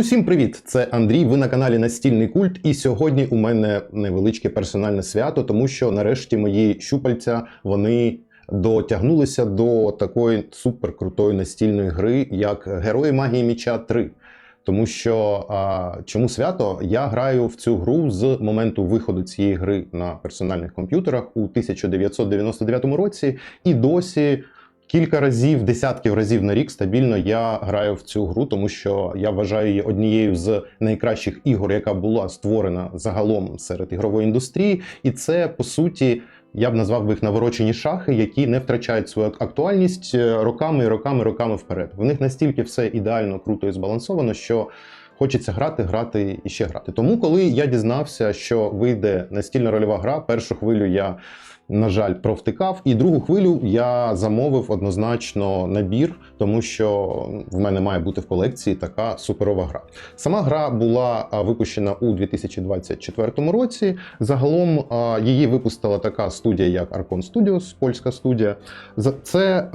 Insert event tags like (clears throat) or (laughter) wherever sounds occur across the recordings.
Усім привіт! Це Андрій. Ви на каналі Настільний культ. І сьогодні у мене невеличке персональне свято, тому що нарешті мої щупальця вони дотягнулися до такої суперкрутої настільної гри, як Герої магії міча 3. Тому що а, чому свято? Я граю в цю гру з моменту виходу цієї гри на персональних комп'ютерах у 1999 році, і досі кілька разів, десятків разів на рік стабільно я граю в цю гру, тому що я вважаю її однією з найкращих ігор, яка була створена загалом серед ігрової індустрії, і це по суті. Я б назвав би їх наворочені шахи, які не втрачають свою актуальність е, роками, і роками, роками вперед. В них настільки все ідеально круто і збалансовано, що хочеться грати, грати і ще грати. Тому, коли я дізнався, що вийде настільна рольова гра, першу хвилю я, на жаль, провтикав, і другу хвилю я замовив однозначно набір, тому що в мене має бути в колекції така суперова гра. Сама гра була випущена у 2024 році. Загалом її випустила така студія, як Archon Studios, польська студія. Це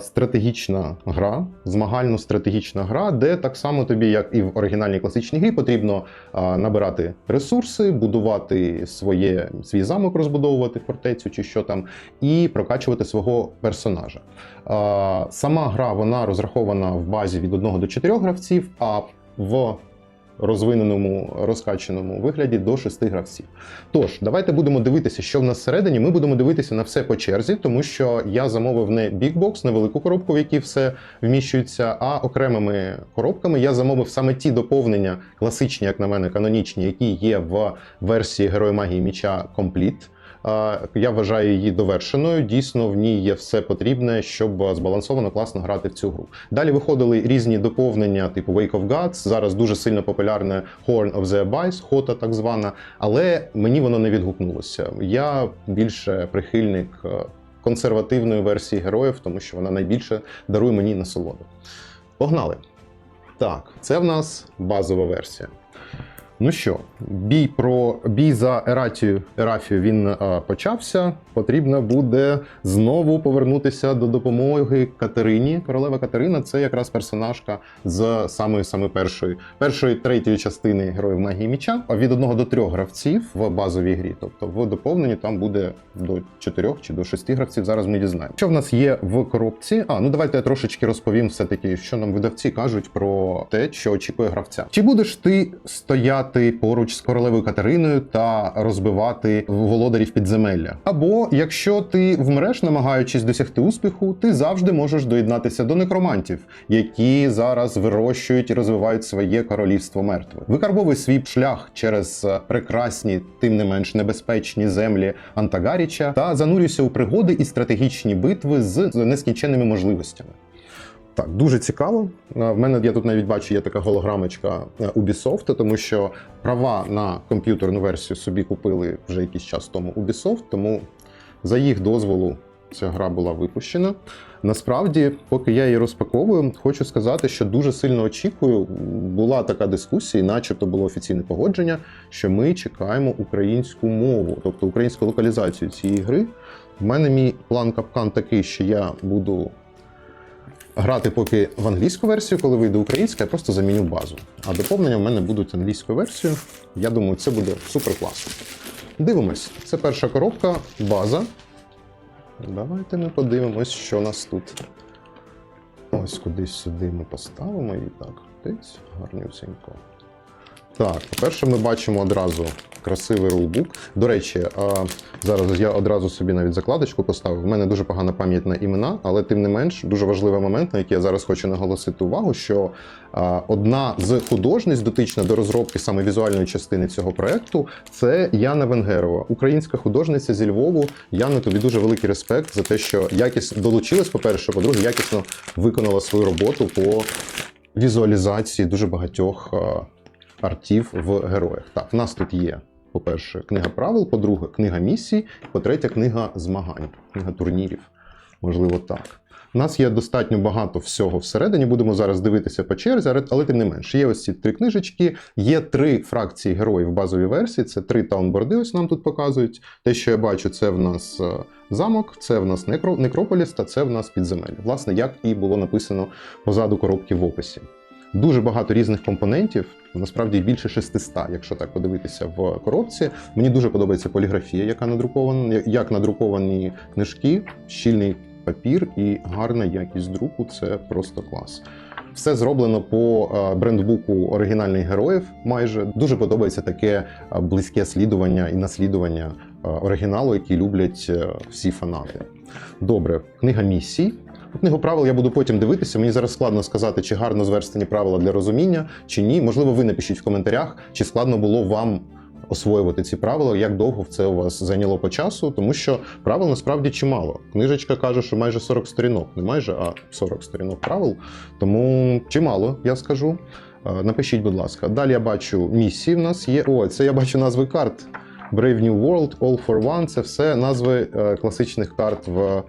стратегічна гра, змагально-стратегічна гра, де так само тобі, як і в оригінальній класичній грі, потрібно набирати ресурси, будувати своє, свій замок, розбудовувати фортецю чи що там, і прокачувати свого персонажа. Сама гра вона розрахована в базі від 1 до 4 гравців, а в розвиненому розкаченому вигляді до 6 гравців. Тож, давайте будемо дивитися, що в нас всередині. Ми будемо дивитися на все по черзі, тому що я замовив не бікбокс, невелику коробку, в якій все вміщується, а окремими коробками я замовив саме ті доповнення, класичні, як на мене, канонічні, які є в версії Герой магії міча Complete. Я вважаю її довершеною. Дійсно, в ній є все потрібне, щоб збалансовано класно грати в цю гру. Далі виходили різні доповнення, типу Wake of Gods. Зараз дуже сильно популярне Horn of the Abyss, Хота так звана, але мені воно не відгукнулося. Я більше прихильник е, консервативної версії героїв, тому що вона найбільше дарує мені насолоду. Погнали! Так, це в нас базова версія. Ну що, бій про бій за Ератію, Ерафію він е, почався. Потрібно буде знову повернутися до допомоги Катерині. Королева Катерина це якраз персонажка з самої саме першої, першої третьої частини героїв магії міча. А від одного до трьох гравців в базовій грі. Тобто в доповненні там буде до чотирьох чи до шести гравців. Зараз ми дізнаємо. Що в нас є в коробці? А ну давайте я трошечки розповім все таки, що нам видавці кажуть про те, що очікує гравця. Чи будеш ти стояти поруч з королевою Катериною та розбивати володарів підземелля? Або якщо ти вмреш, намагаючись досягти успіху, ти завжди можеш доєднатися до некромантів, які зараз вирощують і розвивають своє королівство мертвих. Викарбовуй свій шлях через е, прекрасні, тим не менш небезпечні землі Антагаріча та занурюйся у пригоди і стратегічні битви з нескінченними можливостями. Так, дуже цікаво. Е, В мене я тут навіть бачу, є така голограмочка е, Ubisoft, тому що права на комп'ютерну версію собі купили вже якийсь час тому Ubisoft, тому за їх дозволу ця гра була випущена. Насправді, поки я її розпаковую, хочу сказати, що дуже сильно очікую. Була така дискусія, начебто було офіційне погодження, що ми чекаємо українську мову, тобто українську локалізацію цієї гри. В мене мій план капкан такий, що я буду грати поки в англійську версію, коли вийде українська, я просто заміню базу. А доповнення в мене будуть англійською версією. Я думаю, це буде супер класно. Дивимось, це перша коробка, база. Давайте ми подивимось, що у нас тут. Ось кудись сюди ми поставимо і так. Десь гарнюсенько. Так, по-перше, ми бачимо одразу красивий рулбук. До речі, зараз я одразу собі навіть закладочку поставив. У мене дуже погана пам'ять на імена, але тим не менш дуже важливий момент, на який я зараз хочу наголосити увагу, що одна з художниць дотична до розробки саме візуальної частини цього проекту це Яна Венгерова, українська художниця зі Львову. Яна, тобі дуже великий респект за те, що якісно долучилась, по-перше, по-друге, якісно виконала свою роботу по візуалізації дуже багатьох. Артів в героях. Так, в нас тут є, по-перше, книга правил, по-друге, книга місій, по-третє, книга змагань, книга турнірів. Можливо, так. У нас є достатньо багато всього всередині. Будемо зараз дивитися по черзі, але- тим не менш, є ось ці три книжечки, є три фракції героїв в базовій версії. Це три таунборди. Ось нам тут показують. Те, що я бачу, це в нас е, замок, це в нас некро, некрополіс та це в нас підземелля. Власне, як і було написано позаду коробки в описі. Дуже багато різних компонентів, насправді більше 600, якщо так подивитися в коробці. Мені дуже подобається поліграфія, яка надрукована, як надруковані книжки, щільний папір і гарна якість друку це просто клас. Все зроблено по е, брендбуку оригінальних героїв. Майже дуже подобається таке е, близьке слідування і наслідування е, оригіналу, які люблять всі фанати. Добре, книга місій. Книгу правил я буду потім дивитися. Мені зараз складно сказати, чи гарно зверстані правила для розуміння, чи ні. Можливо, ви напишіть в коментарях, чи складно було вам освоювати ці правила, як довго це у вас зайняло по часу, тому що правил насправді чимало. Книжечка каже, що майже 40 сторінок, не майже, а 40 сторінок правил. Тому чимало, я скажу. Е, Напишіть, будь ласка. Далі я бачу місії. В нас є. О, це я бачу назви карт. Brave New World, All for One це все назви е, класичних карт в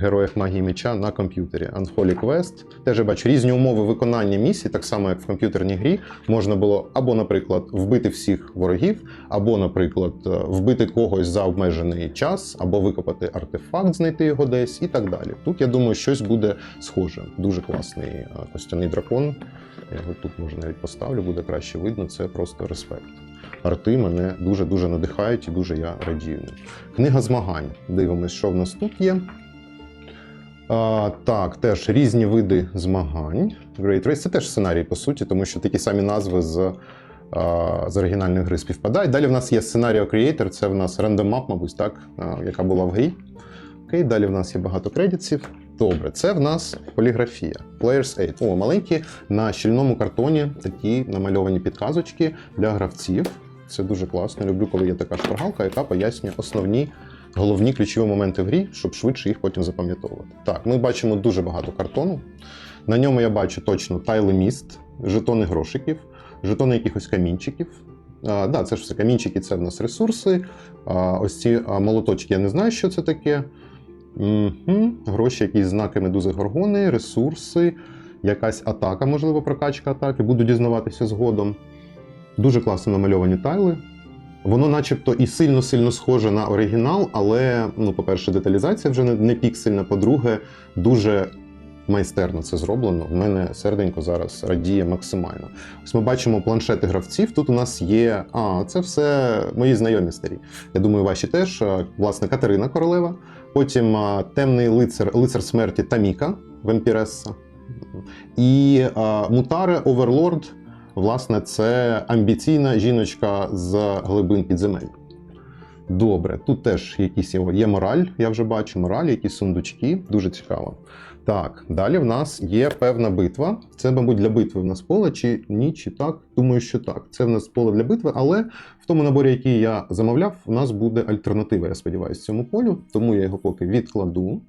героях магії меча на комп'ютері. Unholy Quest. Теж я бачу різні умови виконання місій, так само як в комп'ютерній грі. Можна було або, наприклад, вбити всіх ворогів, або, наприклад, е, вбити когось за обмежений час, або викопати артефакт, знайти його десь і так далі. Тут я думаю, щось буде схоже. Дуже класний е, костяний дракон. Я його тут може навіть поставлю, буде краще видно. Це просто респект. Арти мене дуже дуже надихають і дуже я радію. Книга змагань. Дивимось, що в нас тут є. А, так, теж різні види змагань. Great Race це теж сценарій, по суті, тому що такі самі назви з, а, з оригінальної гри співпадають. Далі в нас є сценаріо Creator, це в нас Random Map, мабуть, так, а, яка була в грі. Окей, далі в нас є багато кредитів. Добре, це в нас поліграфія. Players 8. О, маленькі на щільному картоні такі намальовані підказочки для гравців. Це дуже класно. Люблю, коли є така шпаргалка, яка пояснює основні головні ключові моменти в грі, щоб швидше їх потім запам'ятовувати. Так, ми бачимо дуже багато картону. На ньому я бачу точно тайли міст, жетони грошиків, жетони якихось камінчиків. А, да, це ж все камінчики, це в нас ресурси. А, ось ці молоточки, я не знаю, що це таке. Угу. Гроші, якісь знаки медузи горгони, ресурси, якась атака, можливо, прокачка атаки. Буду дізнаватися згодом. Дуже класно намальовані тайли. Воно, начебто, і сильно-сильно схоже на оригінал, але, ну, по-перше, деталізація вже не, піксельна. По-друге, дуже майстерно це зроблено. В мене серденько зараз радіє максимально. Ось ми бачимо планшети гравців. Тут у нас є. А, це все мої знайомі старі. Я думаю, ваші теж. Власне, Катерина Королева. Потім темний лицар, лицар смерті Таміка Вампіресса. І Мутаре Оверлорд. Власне, це амбіційна жіночка з глибин підземель. Добре, тут теж якісь є, є мораль, я вже бачу мораль, якісь сундучки, дуже цікаво. Так, далі в нас є певна битва. Це, мабуть, для битви в нас поле, чи ні, чи так. Думаю, що так. Це в нас поле для битви, але в тому наборі, який я замовляв, у нас буде альтернатива, я сподіваюся, цьому полю, тому я його поки відкладу.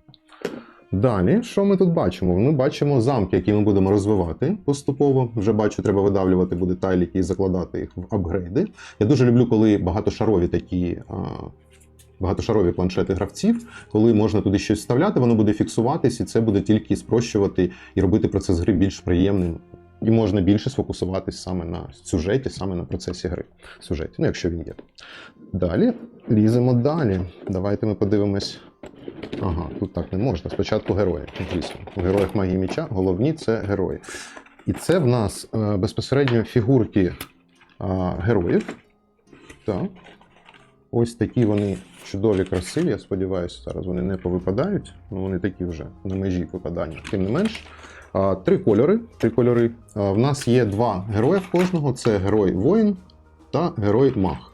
Далі, що ми тут бачимо? Ми бачимо замки, які ми будемо розвивати поступово. Вже бачу, треба видавлювати буде тайлі і закладати їх в апгрейди. Я дуже люблю, коли багатошарові такі. Багатошарові планшети гравців, коли можна туди щось вставляти, воно буде фіксуватись, і це буде тільки спрощувати і робити процес гри більш приємним. І можна більше сфокусуватись саме на сюжеті, саме на процесі гри. Сюжеті, ну якщо він є. Далі ліземо далі. Давайте ми подивимось. Ага, тут так не можна. Спочатку герої, звісно. У героях магії міча головні це герої. І це в нас е, безпосередньо фігурки е, героїв. Так. Ось такі вони чудові, красиві. Я сподіваюся, зараз вони не повипадають. Ну, вони такі вже на межі випадання. Тим не менш. А, Три кольори. Три кольори. А, В нас є два герої в кожного: це герой воїн та герой маг.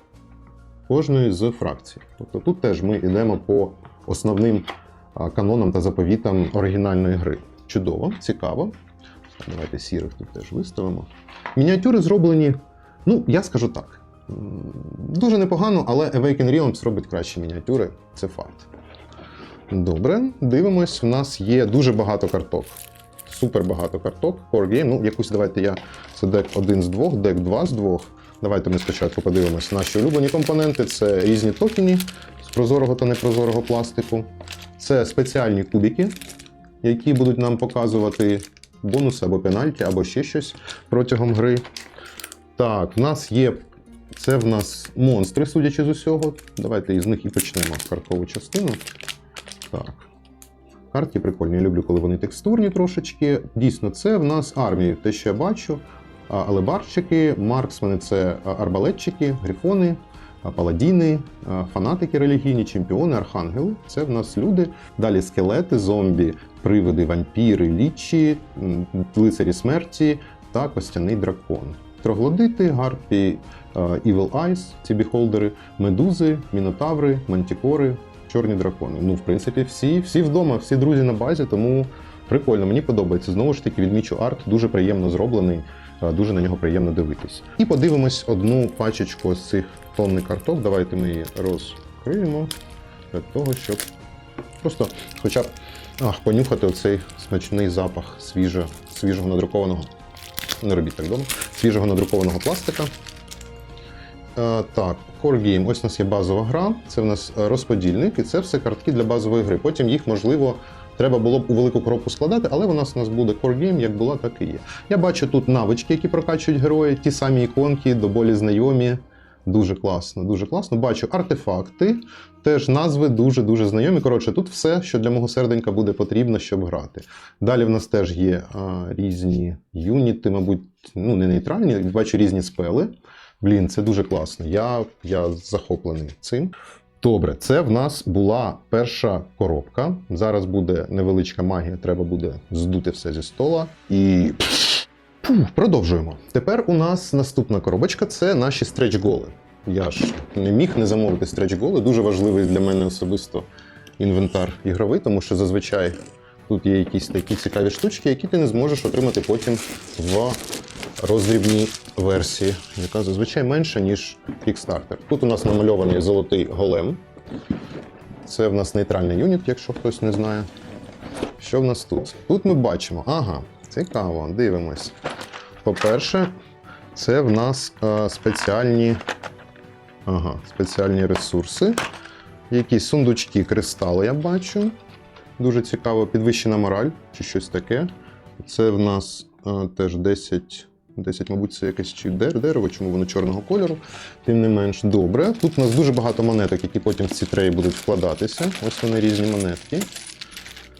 Кожної з фракцій. Тобто тут теж ми йдемо по основним а, канонам та заповітам оригінальної гри. Чудово, цікаво. Давайте сірих тут теж виставимо. Мініатюри зроблені, ну, я скажу так. Дуже непогано, але Awaken Realms робить кращі мініатюри, це факт. Добре, дивимось, у нас є дуже багато карток. Супер багато карток. Core Game. Ну, якусь давайте я. Це дек один з двох, дек два з двох. Давайте ми спочатку подивимося наші улюблені компоненти. Це різні токені з прозорого та непрозорого пластику. Це спеціальні кубики, які будуть нам показувати бонуси або пенальті, або ще щось протягом гри. Так, в нас є. Це в нас монстри, судячи з усього. Давайте із них і почнемо карткову частину. Так. Картки прикольні. Я люблю, коли вони текстурні трошечки. Дійсно, це в нас армії, те, що я бачу. Алебарщики, марксмени це арбалетчики, грифони, паладіни, фанатики релігійні, чемпіони, архангели. Це в нас люди. Далі скелети, зомбі, привиди, вампіри, лічі, лицарі смерті та костяний дракон. Троглодити, гарпі, Evil Eyes, ці біхолдери, медузи, мінотаври, мантікори, чорні дракони. Ну, в принципі, всі, всі вдома, всі друзі на базі, тому прикольно, мені подобається. Знову ж таки, відмічу арт, дуже приємно зроблений, дуже на нього приємно дивитись. І подивимось одну пачечку з цих тонни карток. Давайте ми її розкриємо для того, щоб просто хоча б ах, понюхати оцей смачний запах свіжо, свіжого надрукованого. Не робіть так вдома. Свіжого надрукованого пластика. Е, так, Core Game. Ось у нас є базова гра, це в нас розподільник, і це все картки для базової гри. Потім їх, можливо, треба було б у велику коробку складати, але вона у нас буде Core Game, як була, так і є. Я бачу тут навички, які прокачують герої, ті самі іконки, до болі знайомі. Дуже класно, дуже класно. Бачу артефакти, теж назви дуже-дуже знайомі. Коротше, тут все, що для мого серденька буде потрібно, щоб грати. Далі в нас теж є а, різні юніти, мабуть, ну не нейтральні, бачу різні спели. Блін, це дуже класно. Я, я захоплений цим. Добре, це в нас була перша коробка. Зараз буде невеличка магія, треба буде здути все зі стола. І Фух, продовжуємо. Тепер у нас наступна коробочка це наші стреч-голи. Я ж не міг не замовити стреч-голи. Дуже важливий для мене особисто інвентар ігровий, тому що зазвичай тут є якісь такі цікаві штучки, які ти не зможеш отримати потім в роздрібній версії, яка зазвичай менша, ніж Kickstarter. Тут у нас намальований золотий голем. Це в нас нейтральний юніт, якщо хтось не знає. Що в нас тут? Тут ми бачимо, ага, цікаво, дивимось. По-перше, це в нас е, спеціальні, ага, спеціальні ресурси. Якісь сундучки, кристали, я бачу. Дуже цікаво, підвищена мораль чи щось таке. Це в нас е, теж 10, 10, мабуть, це якесь чи дерево, чому воно чорного кольору. Тим не менш, добре. Тут у нас дуже багато монеток, які потім в ці треї будуть вкладатися. Ось вони різні монетки.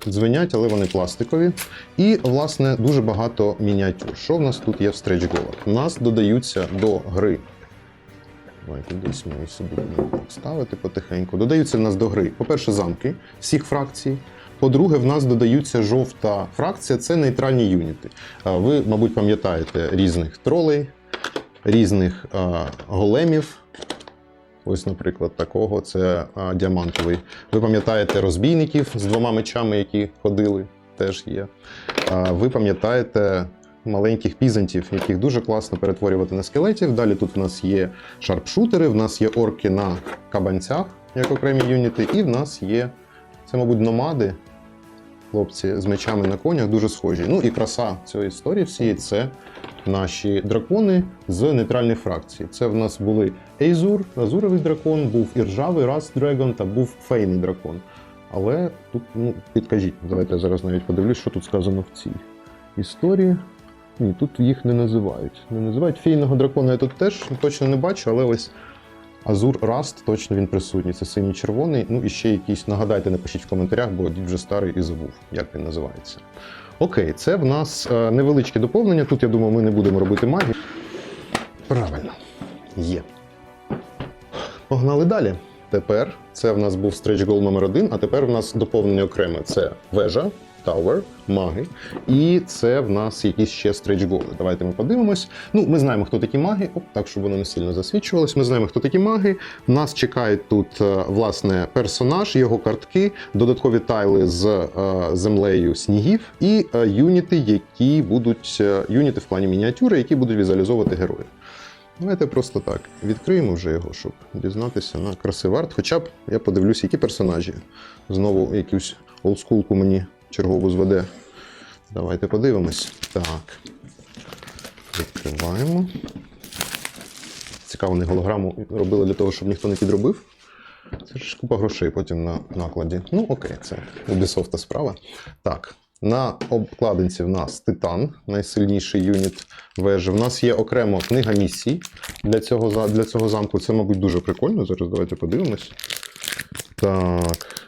Дзвенять, але вони пластикові. І, власне, дуже багато мініатюр. Що в нас тут є в стретч-голах? У нас додаються до гри. Давайте десь ми собі ставити потихеньку. Додаються в нас до гри, по-перше, замки всіх фракцій. По-друге, в нас додаються жовта фракція це нейтральні юніти. Ви, мабуть, пам'ятаєте різних тролей, різних големів. Ось, наприклад, такого це а, діамантовий. Ви пам'ятаєте розбійників з двома мечами, які ходили, теж є. А, ви пам'ятаєте маленьких пізантів, яких дуже класно перетворювати на скелетів. Далі тут в нас є шарпшутери, в нас є орки на кабанцях, як окремі юніти, і в нас є, це, мабуть, номади. Хлопці з мечами на конях дуже схожі. Ну і краса цієї історії всієї це наші дракони з нейтральних фракцій. Це в нас були Ейзур, Азуровий дракон, був іржавий Rust Dragon та був фейний дракон. Але тут, ну, підкажіть, давайте я зараз навіть подивлюсь, що тут сказано в цій історії. Ні, тут їх не називають. Не називають фейного дракона я тут теж точно не бачу, але ось Азур Раст точно він присутній. Це синій червоний. Ну і ще якийсь. Нагадайте, напишіть в коментарях, бо дід вже старий і забув, як він називається. Окей, це в нас е, невеличке доповнення. Тут я думаю, ми не будемо робити магію. Правильно, є. Погнали далі. Тепер це в нас був стретч гол номер один, а тепер в нас доповнення окреме. Це вежа, Tower, маги. І це в нас якісь ще стретч голи. Давайте ми подивимось. Ну, ми знаємо, хто такі маги. Оп, так, щоб воно не сильно засвічувалось. Ми знаємо, хто такі маги. Нас чекають тут е, власне персонаж, його картки, додаткові тайли з е, землею снігів і е, юніти, які будуть юніти в плані мініатюри, які будуть візуалізовувати героїв. Давайте просто так відкриємо вже його, щоб дізнатися на красивий арт. Хоча б я подивлюсь, які персонажі. Знову якусь олдскулку мені чергову зведе. Давайте подивимось. Так. Відкриваємо. Цікаво, вони голограму робили для того, щоб ніхто не підробив. Це ж купа грошей потім на накладі. Ну, окей, це Ubisoft справа. Так. На обкладинці в нас Титан, найсильніший юніт вежі. В нас є окремо книга місій для цього, для цього замку. Це, мабуть, дуже прикольно. Зараз давайте подивимось. Так.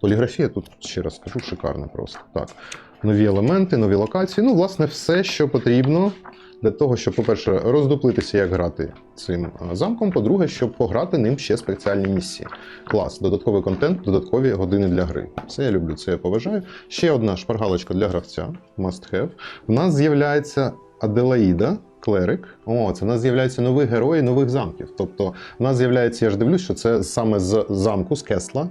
Поліграфія. Тут, ще раз скажу, шикарна просто. Так. Нові елементи, нові локації. Ну, власне, все, що потрібно для того, щоб, по-перше, роздуплитися, як грати цим замком. По-друге, щоб пограти ним ще спеціальні місії. Клас, додатковий контент, додаткові години для гри. Це я люблю, це я поважаю. Ще одна шпаргалочка для гравця. Must have. У нас з'являється Аделаїда. Клерик, о, це в нас з'являються нові герої нових замків. Тобто, в нас з'являється, я ж дивлюсь, що це саме з замку, з Кесла,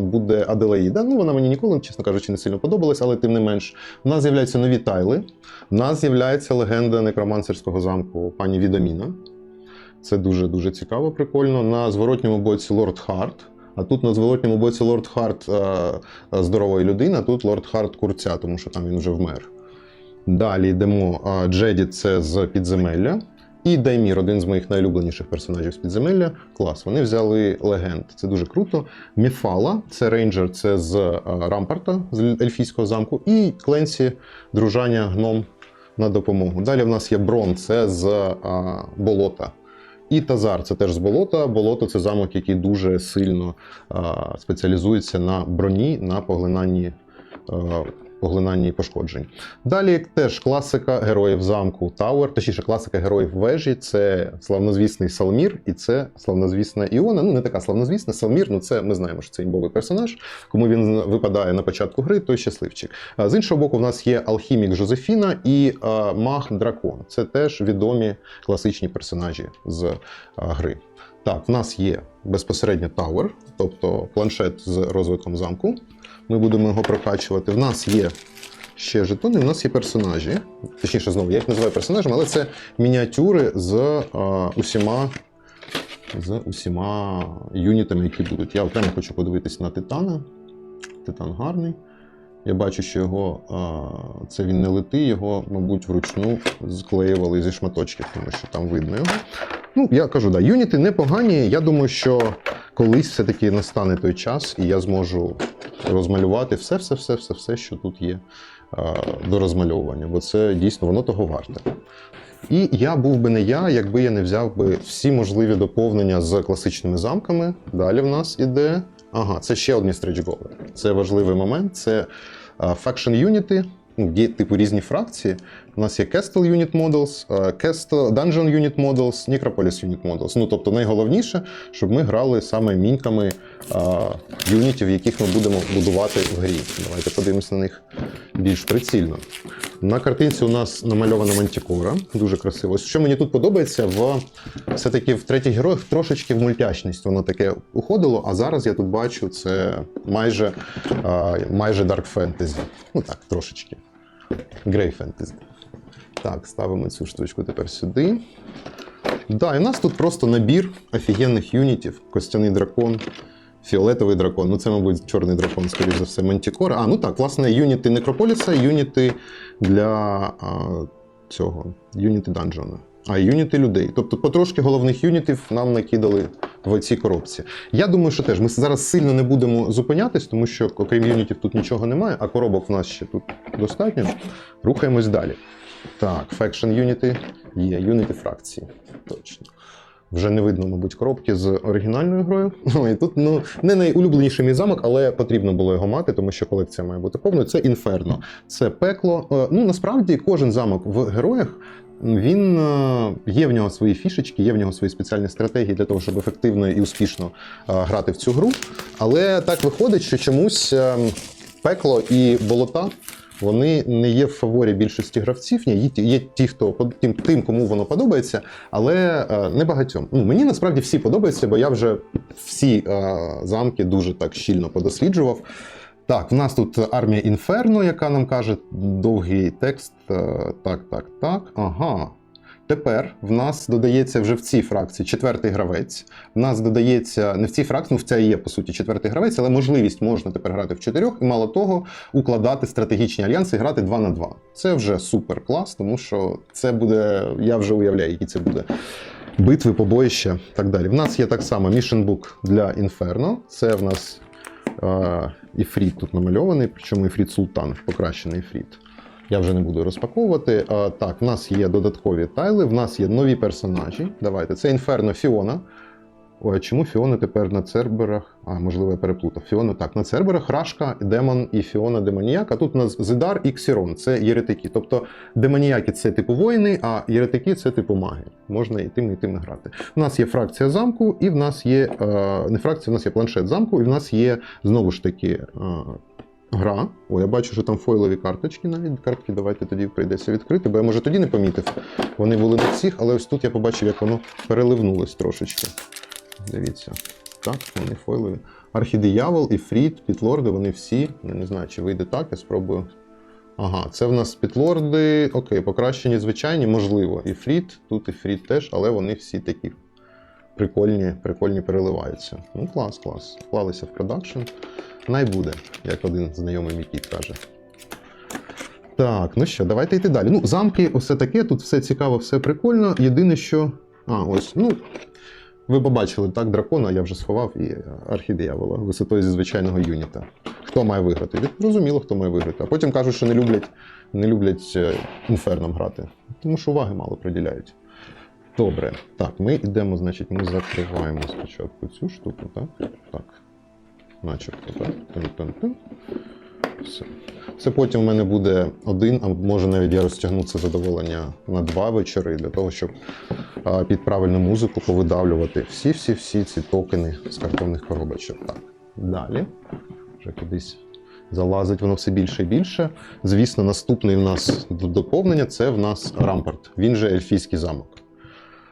буде Аделаїда. Ну, вона мені ніколи, чесно кажучи, не сильно подобалась, але тим не менш, в нас з'являються нові тайли. В нас з'являється легенда некромансерського замку пані Відаміна. Це дуже дуже цікаво, прикольно. На зворотньому боці Лорд Харт. А тут на зворотньому боці Лорд Харт е, е, здорової людини, а тут Лорд Харт курця, тому що там він вже вмер. Далі йдемо Джеді, це з підземелля. І Даймір, один з моїх найлюбленіших персонажів з підземелля. Клас. Вони взяли легенд. Це дуже круто. Міфала, це рейнджер, це з Рампарта, з ельфійського замку. І Кленсі, дружання гном на допомогу. Далі в нас є Брон, це з а, болота. І Тазар це теж з болота. Болото це замок, який дуже сильно а, спеціалізується на броні, на поглинанні. Поглинанні пошкоджень. Далі теж класика героїв замку Тауер, точніше, класика героїв вежі це славнозвісний Салмір і це славнозвісна Іона. Ну, не така славнозвісна. Салмір, ну це ми знаємо, що це імбовий персонаж. Кому він випадає на початку гри, той щасливчик. З іншого боку, в нас є алхімік Жозефіна і а, маг Дракон. Це теж відомі класичні персонажі з гри. Так, в нас є безпосередньо Тауер, тобто планшет з розвитком замку. Ми будемо його прокачувати. В нас є ще жетони, в нас є персонажі. Точніше, знову, я їх називаю персонажами, але це мініатюри з а, усіма. З усіма юнітами, які будуть. Я окремо хочу подивитись на Титана. Титан гарний. Я бачу, що його а, це він не лети, його, мабуть, вручну склеювали зі шматочків, тому що там видно його. Ну, я кажу, да, юніти непогані. Я думаю, що колись все-таки настане той час, і я зможу розмалювати все, все, що тут є до розмальовування, бо це дійсно воно того варте. І я був би не я, якби я не взяв би всі можливі доповнення з класичними замками. Далі в нас іде. Ага, це ще одні стрічголи. Це важливий момент. Це Faction Unity. Ну, є типу різні фракції. У нас є Castle Unit Models, а, Castle, Dungeon Unit Models, Necropolis Unit Models. Ну, тобто найголовніше, щоб ми грали саме міньками а, юнітів, яких ми будемо будувати в грі. Давайте подивимося на них більш прицільно. На картинці у нас намальована мантікора, дуже красиво. Що мені тут подобається, в все-таки в третіх героях трошечки в мультяшність воно таке уходило, а зараз я тут бачу це майже, а, майже Dark Fantasy. Ну так, трошечки. Grey Fantasy. Так, ставимо цю штучку тепер сюди. Да, і у нас тут просто набір офігенних юнітів, костяний дракон. Фіолетовий дракон, ну це, мабуть, чорний дракон, скоріш за все, Мантікора. А, ну так, власне, юніти Некрополіса, юніти для а, цього, юніти данжона. А юніти людей. Тобто потрошки головних юнітів нам накидали в цій коробці. Я думаю, що теж ми зараз сильно не будемо зупинятись, тому що окрім юнітів тут нічого немає, а коробок в нас ще тут достатньо. Рухаємось далі. Так, фекшн юніти є, юніти фракції. Точно. Вже не видно, мабуть, коробки з оригінальною грою. (laughs) Ну, і тут ну, не найулюбленіший мій замок, але потрібно було його мати, тому що колекція має бути повною. Це інферно, це пекло. Е, Ну насправді кожен замок в героях. Він е, є в нього свої фішечки, є в нього свої спеціальні стратегії для того, щоб ефективно і успішно е, грати в цю гру. Але так виходить, що чомусь е, пекло і болота вони не є в фаворі більшості гравців. Є, є ті, хто тим, тим, кому воно подобається, але е, не багатьом. Ну, мені насправді всі подобаються, бо я вже всі е, замки дуже так щільно подосліджував. Так, в нас тут армія Інферно, яка нам каже довгий текст. Е, Так, так, так. Ага. Тепер в нас додається вже в цій фракції четвертий гравець. В нас додається не в цій фракції, ну в цій є по суті четвертий гравець, але можливість можна тепер грати в чотирьох, і мало того, укладати стратегічні альянси і грати 2 на 2. Це вже супер клас, тому що це буде. Я вже уявляю, які це буде. Битви, побоїща так далі. В нас є так само Book для Inferno. Це в нас е, Іфріт тут намальований, причому Іфріт Султан, покращений Іфріт. Я вже не буду розпаковувати. А, так, в нас є додаткові тайли, в нас є нові персонажі. Давайте. Це Інферно Фіона. Ой, чому Фіона тепер на Церберах? А, можливо, я переплутав. Фіона так. На Церберах Рашка, Демон і Фіона Демоніяк. А тут у нас Зидар і Ксірон це єретики. Тобто демоніяки це типу воїни, а єретики це типу маги. Можна і тим, і тим грати. У нас є фракція замку, і в нас є е, не фракція, у нас є планшет замку, і в нас є знову ж таки. Гра. О, я бачу, що там фойлові карточки навіть. Картки давайте тоді прийдеться відкрити, бо я може тоді не помітив. Вони були на всіх, але ось тут я побачив, як воно переливнулось трошечки. Дивіться. Так, вони фойлові. Архідиявол, Іфріт, Пітлорди, вони всі. Я не знаю, чи вийде так, я спробую. Ага, це в нас Пітлорди. Окей, покращені звичайні, можливо. Іфріт, тут Іфріт теж, але вони всі такі прикольні, прикольні переливаються. Ну, клас, клас. Вклалися в продакшн. Най буде, як один знайомий мій кіт каже. Так, ну що, давайте йти далі. Ну, замки, все таке, тут все цікаво, все прикольно. Єдине, що. А, ось, ну. Ви побачили, так, дракона я вже сховав і архідиявола висотою зі звичайного юніта. Хто має виграти? Зрозуміло, хто має виграти. А потім кажуть, що не люблять, не люблять е, інферном грати. Тому що уваги мало приділяють. Добре. Так, ми йдемо, значить, ми закриваємо спочатку цю штуку, так? Так. Начебто, так. Тин-тин-тин. Все. Це потім в мене буде один, а може навіть я розтягну це задоволення на два вечори для того, щоб під правильну музику повидавлювати всі-всі-всі ці токени з картонних коробочок. Так, далі. Вже кудись залазить воно все більше і більше. Звісно, наступний в нас доповнення це в нас Рампорт. Він же ельфійський замок.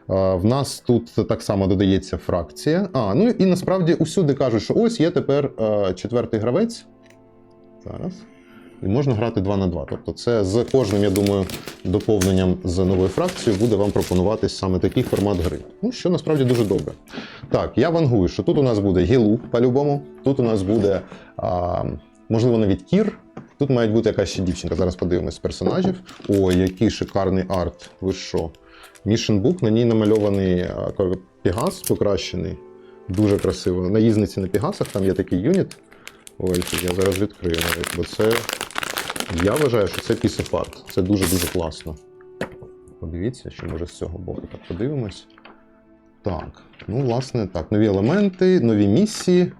В нас тут так само додається фракція. А, ну і насправді усюди кажуть, що ось є тепер е, четвертий гравець. Зараз. І можна грати 2 на 2. Тобто, це з кожним, я думаю, доповненням з новою фракцією буде вам пропонуватись саме такий формат гри. Ну, що насправді дуже добре. Так, я вангую, що тут у нас буде Гілу по-любому, тут у нас буде, а, можливо, навіть Кір. Тут має бути якась ще дівчинка. Зараз подивимось персонажів. Ой, який шикарний арт. Ви що? Mission Book, на ній намальований а, ко- Пегас покращений. Дуже красиво. Наїзниці на Пегасах, там є такий юніт. Ой, я зараз відкрию навіть, бо це. Я вважаю, що це piece of art. Це дуже-дуже класно. Подивіться, що може з цього боку. Так, подивимось. Так, ну, власне, так. Нові елементи, нові місії.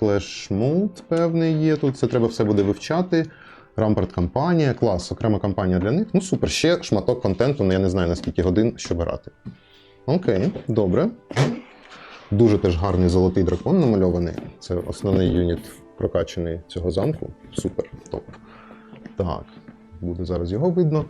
Mode певний є тут. Це треба все буде вивчати. Рампорт кампанія, клас, окрема кампанія для них. Ну супер, ще шматок контенту, ну я не знаю на скільки годин, щоб грати. Окей, добре. Дуже теж гарний золотий дракон намальований. Це основний юніт прокачаний цього замку. Супер, топ. Так, буде зараз його видно.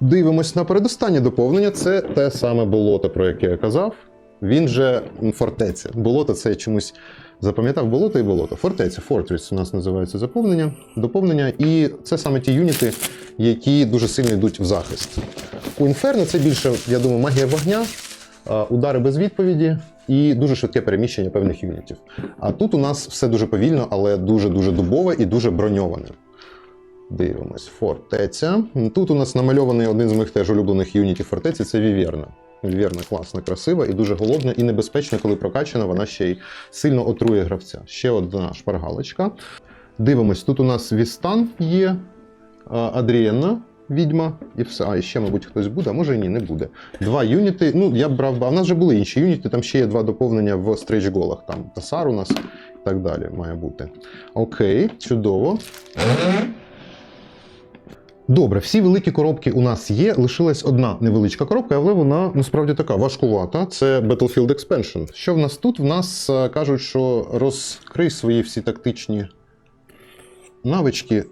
Дивимось на передостаннє доповнення. Це те саме болото, про яке я казав. Він же фортеця. Болото це чомусь запам'ятав болото і болото. Фортеця, Fortress у нас називається заповнення, доповнення. І це саме ті юніти, які дуже сильно йдуть в захист. У Інферно це більше, я думаю, магія вогня, удари без відповіді і дуже швидке переміщення певних юнітів. А тут у нас все дуже повільно, але дуже-дуже дубове і дуже броньоване. Дивимось, фортеця. Тут у нас намальований один з моїх теж улюблених юнітів фортеці це Віверна. Віверна класна, красива і дуже голодна і небезпечна, коли прокачана, вона ще й сильно отрує гравця. Ще одна шпаргалочка. Дивимось, тут у нас Вістан є, а, відьма, і все. А, і ще, мабуть, хтось буде, а може і ні, не буде. Два юніти. Ну, я б брав, а в нас вже були інші юніти, там ще є два доповнення в стрейч-голах. Там Тасар у нас і так далі має бути. Окей, чудово. Добре, всі великі коробки у нас є. Лишилась одна невеличка коробка, але вона насправді така важкувата. Це Battlefield Expansion. Що в нас тут? В нас е, кажуть, що розкрий свої всі тактичні навички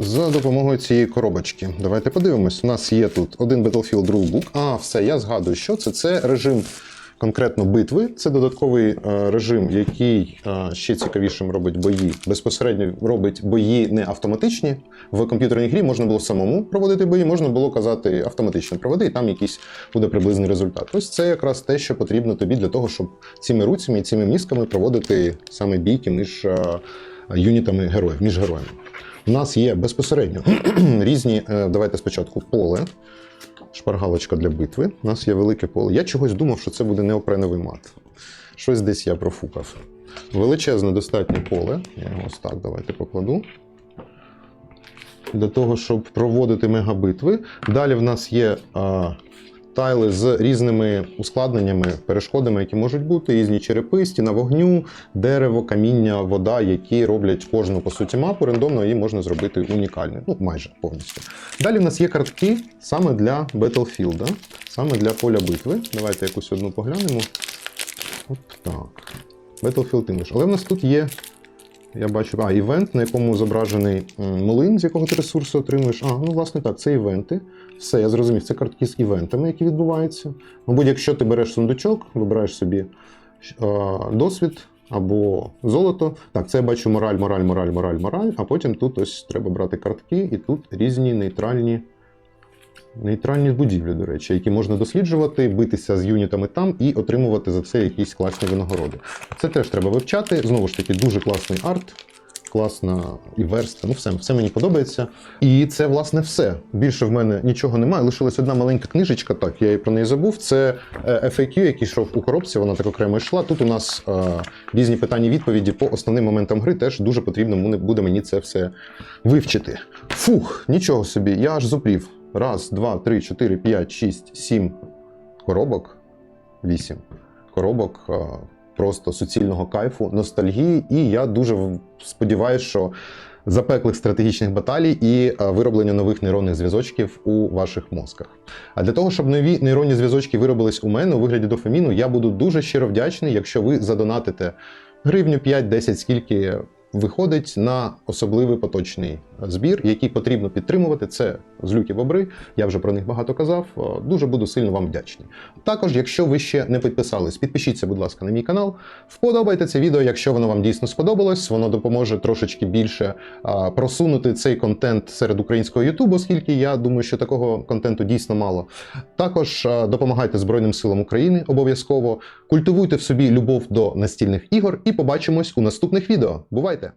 за допомогою цієї коробочки. Давайте подивимось. У нас є тут один Battlefield Rulebook. А, все, я згадую, що це. Це режим конкретно битви. Це додатковий е, режим, який е, ще цікавішим робить бої. Безпосередньо робить бої не автоматичні. В комп'ютерній грі можна було самому проводити бої, можна було казати автоматично проведи, і там якийсь буде приблизний результат. Ось це якраз те, що потрібно тобі для того, щоб цими руцями і цими мізками проводити саме бійки між е, юнітами героїв, між героями. У нас є безпосередньо (clears throat) різні. Давайте спочатку поле. Шпаргалочка для битви. У нас є велике поле. Я чогось думав, що це буде неопреновий мат. Щось десь я профукав. Величезне достатнє поле. Я його ось так давайте покладу. Для того, щоб проводити мегабитви. Далі в нас є а, тайли з різними ускладненнями, перешкодами, які можуть бути, різні черепи, стіна вогню, дерево, каміння, вода, які роблять кожну по суті мапу рандомно, і можна зробити унікальною. Ну, майже повністю. Далі в нас є картки саме для Battlefield, саме для поля битви. Давайте якусь одну поглянемо. От так. Battlefield English. Але в нас тут є. Я бачу, а, івент, на якому зображений млин, з якого ти ресурси отримуєш. А, ну, власне так, це івенти. Все, я зрозумів, це картки з івентами, які відбуваються. Мабуть, якщо ти береш сундучок, вибираєш собі досвід або золото. Так, це я бачу мораль, мораль, мораль, мораль, мораль. А потім тут ось треба брати картки, і тут різні нейтральні. Нейтральні будівлі, до речі, які можна досліджувати, битися з юнітами там і отримувати за це якісь класні винагороди. Це теж треба вивчати. Знову ж таки, дуже класний арт, класна і верста. Ну, все, все мені подобається. І це, власне, все. Більше в мене нічого немає. Лишилась одна маленька книжечка, так, я і про неї забув. Це е, FAQ, який йшов у коробці, вона так окремо йшла. Тут у нас е, різні питання відповіді по основним моментам гри. Теж дуже потрібно буде мені це все вивчити. Фух, нічого собі, я аж зупрів. Раз, два, три, чотири, п'ять, шість, сім коробок. Вісім коробок е, просто суцільного кайфу, ностальгії. І я дуже сподіваюся, що запеклих стратегічних баталій і е, вироблення нових нейронних зв'язочків у ваших мозках. А для того, щоб нові нейронні зв'язочки виробились у мене у вигляді дофаміну, я буду дуже щиро вдячний, якщо ви задонатите гривню 5-10, скільки виходить на особливий поточний збір, який потрібно підтримувати. Це злюки бобри. Я вже про них багато казав. Е, Дуже буду сильно вам вдячний. Також, якщо ви ще не підписались, підпишіться, будь ласка, на мій канал. Вподобайте це відео, якщо воно вам дійсно сподобалось. Воно допоможе трошечки більше просунути цей контент серед українського Ютубу, оскільки я думаю, що такого контенту дійсно мало. Також допомагайте Збройним силам України обов'язково. Культивуйте в собі любов до настільних ігор і побачимось у наступних відео. Бувайте!